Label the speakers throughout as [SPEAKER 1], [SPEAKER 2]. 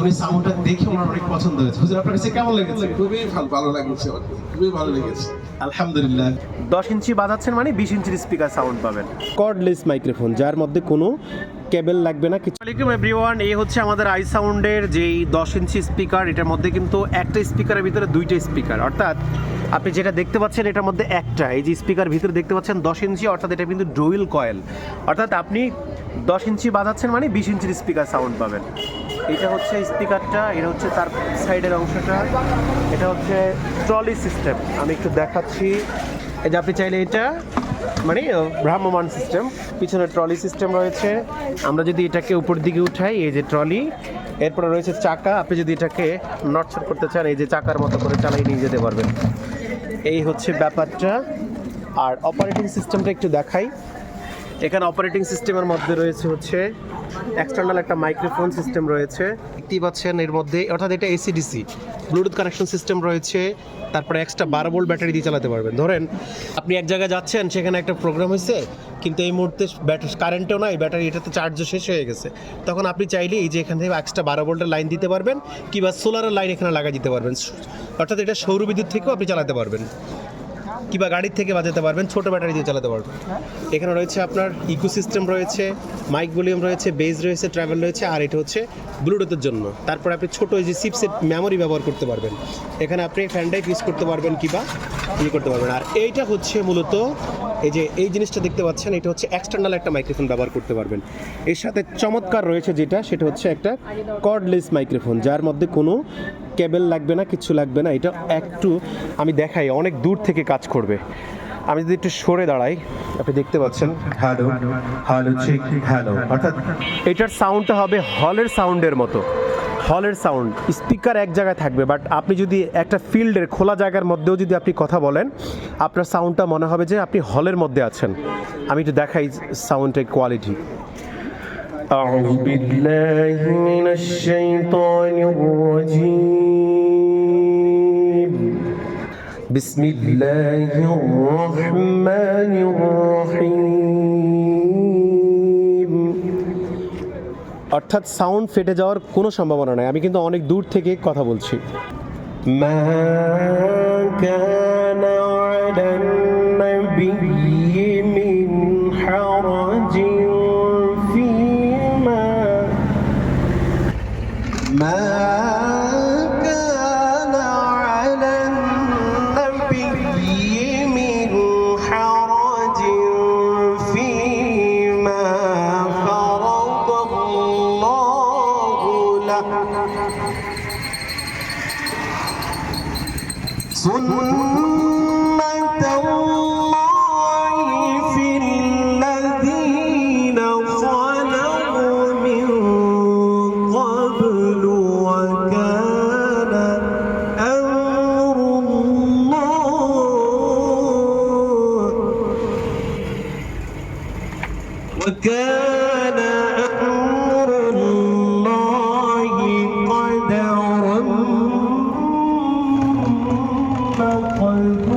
[SPEAKER 1] আমি সাউন্ডটা দেখে আমার অনেক পছন্দ হয়েছে। হুজুর আপনার কাছে কেমন লেগেছে?
[SPEAKER 2] খুবই ভালো ভালো লেগেছে খুবই ভালো লেগেছে।
[SPEAKER 1] আলহামদুলিল্লাহ।
[SPEAKER 3] দশ ইঞ্চি বাজাচ্ছেন মানে বিশ ইঞ্চির স্পিকার সাউন্ড পাবেন। কর্ডলেস মাইক্রোফোন যার মধ্যে কোনো কেবল লাগবে না কিছু আসসালামাইকুম এভরিওয়ান এই হচ্ছে আমাদের আই সাউন্ডের যেই দশ ইঞ্চি স্পিকার এটার মধ্যে কিন্তু একটা স্পিকারের ভিতরে দুইটা স্পিকার অর্থাৎ আপনি যেটা দেখতে পাচ্ছেন এটার মধ্যে একটা। এই যে স্পিকার ভিতরে দেখতে পাচ্ছেন দশ ইঞ্চি অর্থাৎ এটা কিন্তু ডুইল কয়েল অর্থাৎ আপনি দশ ইঞ্চি বাজাচ্ছেন মানে বিশ ইঞ্চির স্পিকার সাউন্ড পাবেন। এটা হচ্ছে স্পিকারটা, এটা হচ্ছে তার সাইডের অংশটা। এটা হচ্ছে ট্রলি সিস্টেম। আমি একটু দেখাচ্ছি। এই যে আপনি চাইলে এটা মানে ভ্রাম্যমান সিস্টেম। পিছনে ট্রলি সিস্টেম রয়েছে। আমরা যদি এটাকে উপর দিকে উঠাই, এই যে ট্রলি, এরপরে রয়েছে চাকা। আপনি যদি এটাকে নটছট করতে চান, এই যে চাকার মতো করে চালিয়ে নিয়ে যেতে পারবেন। এই হচ্ছে ব্যাপারটা। আর অপারেটিং সিস্টেমটা একটু দেখাই। এখানে অপারেটিং সিস্টেমের মধ্যে রয়েছে হচ্ছে এক্সটার্নাল একটা মাইক্রোফোন সিস্টেম রয়েছে। দেখতেই পাচ্ছেন এর মধ্যে, অর্থাৎ এটা এসিডিসি ব্লুটুথ কানেকশন সিস্টেম রয়েছে, তারপরে এক্সট্রা বারো ভোল্ট ব্যাটারি দিয়ে চালাতে পারবেন। ধরেন, আপনি এক জায়গায় যাচ্ছেন, সেখানে একটা প্রোগ্রাম হয়েছে, কিন্তু এই মুহূর্তে ব্যাটারি কারেন্টও নাই ব্যাটারি এটাতে চার্জও শেষ হয়ে গেছে। তখন আপনি চাইলে এই যে এখান থেকে এক্সট্রা বারো ভোল্টের লাইন দিতে পারবেন, কিংবা সোলারের লাইন এখানে লাগা দিতে পারবেন। অর্থাৎ এটা সৌর বিদ্যুৎ থেকেও আপনি চালাতে পারবেন। কিংবা গাড়ির থেকে বাজাতে পারবেন, ছোট ব্যাটারি দিয়ে চালাতে পারবেন। এখানে রয়েছে আপনার ইকো সিস্টেম রয়েছে মাইক ভলিউম রয়েছে বেজ রয়েছে ট্রাভেল রয়েছে, আর এটা হচ্ছে ব্লুটুথের জন্য। তারপর আপনি ছোটো যে চিপসেট মেমোরি ব্যবহার করতে পারবেন। এখানে আপনি ফ্যান ড্রাইভ ইউজ করতে পারবেন কিংবা ইয়ে করতে পারবেন। আর এইটা হচ্ছে মূলত এই যে এই জিনিসটা দেখতে পাচ্ছেন, এটা হচ্ছে এক্সটার্নাল একটা মাইক্রোফোন ব্যবহার করতে পারবেন। এর সাথে চমৎকার রয়েছে যেটা, সেটা হচ্ছে একটা কর্ডলেস মাইক্রোফোন যার মধ্যে কোনো কেবেল লাগবে না, কিছু লাগবে না। এটা একটু আমি দেখাই, অনেক দূর থেকে কাজ করবে। আমি যদি একটু সরে দাঁড়াই, আপনি দেখতে পাচ্ছেন হ্যালো হ্যালো হ্যালো অর্থাৎ এটার সাউন্ডটা হবে হলের সাউন্ডের মতো। হলের সাউন্ড স্পিকার এক জায়গায় থাকবে বাট আপনি যদি একটা ফিল্ডের খোলা জায়গার মধ্যেও যদি আপনি কথা বলেন আপনার সাউন্ডটা মনে হবে যে আপনি হলের মধ্যে আছেন আমি একটু দেখাই সাউন্ডের কোয়ালিটি أعوذ بالله من الشيطان الرجيم بسم الله الرحمن الرحيم অর্থাৎ সাউন্ড ফেটে যাওয়ার কোনো সম্ভাবনা নাই। আমি কিন্তু অনেক দূর থেকে কথা বলছি। سنة الله في الذين خلقوا من قبل وكان أمر الله وكان مقدورا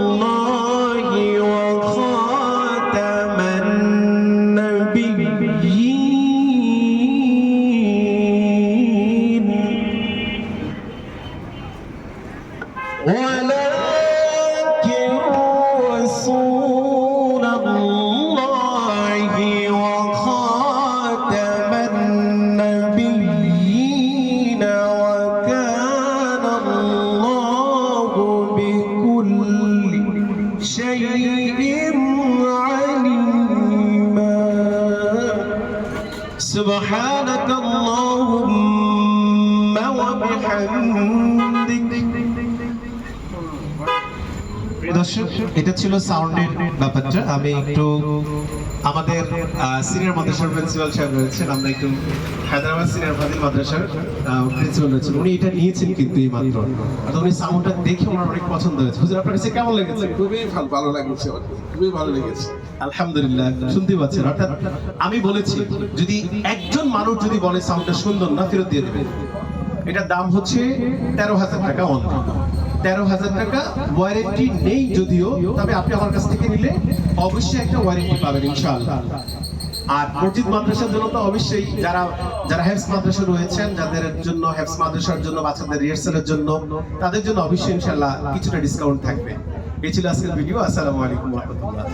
[SPEAKER 3] ولكن رسول الله وخاتم النبيين
[SPEAKER 4] وكان الله بكل شيء سبحانك اللهم وبحمدك
[SPEAKER 3] দর্শক এটা ছিল সাউন্ডের ব্যাপারটা। আমি একটু আমাদের সিনিয়র মাদ্রাসার প্রিন্সিপাল সাহেব রয়েছেন আমরা একটু হায়দ্রাবাদ সিনিয়র ফাজিল মাদ্রাসার প্রিন্সিপাল রয়েছেন। উনি এটা নিয়েছেন কিন্তু এই মাত্র। আর উনি সাউন্ডটা দেখে ওনার অনেক পছন্দ হয়েছে। হুজুর আপনার কাছে কেমন লেগেছে?
[SPEAKER 2] খুবই ভালো ভালো লেগেছে খুবই ভালো লেগেছে।
[SPEAKER 3] আলহামদুলিল্লাহ শুনতে পাচ্ছেন। অর্থাৎ আমি বলেছি যদি একজন মানুষ যদি বলে সাউন্ডটা সুন্দর না ফেরত দিয়ে দেবে এটার দাম হচ্ছে তেরো হাজার টাকা অন্ত তেরো হাজার টাকা ওয়ারেন্টি নেই যদিও, তবে আপনি আমার কাছ থেকে নিলে অবশ্যই একটা ওয়ারেন্টি পাবেন ইনশাআল্লাহ। আর মসজিদ মাদ্রাসার জন্য তো অবশ্যই যারা যারা হেফস মাদ্রাসা রয়েছেন, যাদের জন্য হেফস মাদ্রাসার জন্য বাচ্চাদের রিহার্সালের জন্য, তাদের জন্য অবশ্যই ইনশাল্লাহ কিছুটা ডিসকাউন্ট থাকবে। এই ছিল আজকের ভিডিও আসসালামু আলাইকুম রহমতুল্লাহ।